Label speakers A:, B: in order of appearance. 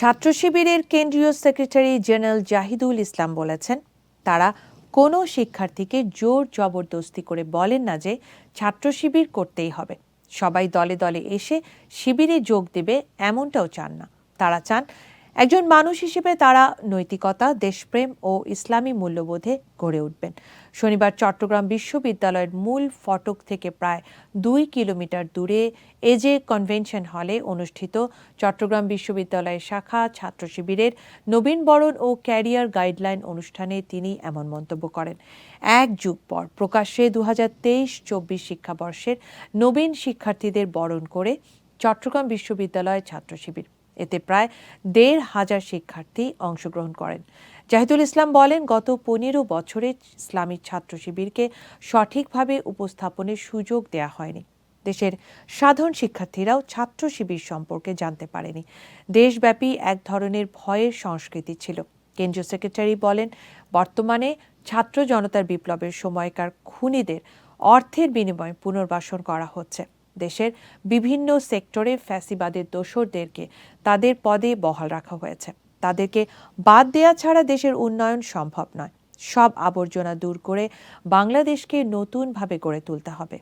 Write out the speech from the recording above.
A: ছাত্র শিবিরের কেন্দ্রীয় সেক্রেটারি জেনারেল জাহিদুল ইসলাম বলেছেন, তারা কোনো শিক্ষার্থীকে জোর জবরদস্তি করে বলেন না যে ছাত্র শিবির করতেই হবে। সবাই দলে দলে এসে শিবিরে যোগ দেবে এমনটাও চান না। তারা চান একজন মানুষ হিসেবে তারা নৈতিকতা, দেশপ্রেম ও ইসলামী মূল্যবোধে গড়ে উঠবেন। শনিবার চট্টগ্রাম বিশ্ববিদ্যালয়ের মূল ফটক থেকে প্রায় দুই কিলোমিটার দূরে এজে কনভেনশন হলে অনুষ্ঠিত চট্টগ্রাম বিশ্ববিদ্যালয়ের শাখা ছাত্র শিবিরের নবীনবরণ ও ক্যারিয়ার গাইডলাইন অনুষ্ঠানে তিনি এমন মন্তব্য করেন। এক যুগ পর প্রকাশ্যে দু হাজার তেইশ চব্বিশ শিক্ষাবর্ষের নবীন শিক্ষার্থীদের বরণ করে চট্টগ্রাম বিশ্ববিদ্যালয় ছাত্র শিবির। এতে প্রায় দেড় হাজার শিক্ষার্থী অংশগ্রহণ করেন। জাহিদুল ইসলাম বলেন, গত পনেরো বছরে ইসলামী ছাত্র শিবিরকে সঠিকভাবে উপস্থাপনের সুযোগ দেয়া হয়নি। দেশের সাধারণ শিক্ষার্থীরাও ছাত্র শিবির সম্পর্কে জানতে পারেনি। দেশব্যাপী এক ধরনের ভয়ের সংস্কৃতি ছিল। কেন্দ্রীয় সেক্রেটারি বলেন, বর্তমানে ছাত্র জনতার বিপ্লবের সময়কার খুনিদের অর্থের বিনিময়ে পুনর্বাসন করা হচ্ছে। দেশের বিভিন্ন সেক্টরে ফ্যাসিবাদের দোসরদেরকে তাদের পদে বহাল রাখা হয়েছে। তাদেরকে বাদ দেয়া ছাড়া দেশের উন্নয়ন সম্ভব নয়। সব আবর্জনা দূর করে বাংলাদেশকে নতুনভাবে গড়ে তুলতে হবে।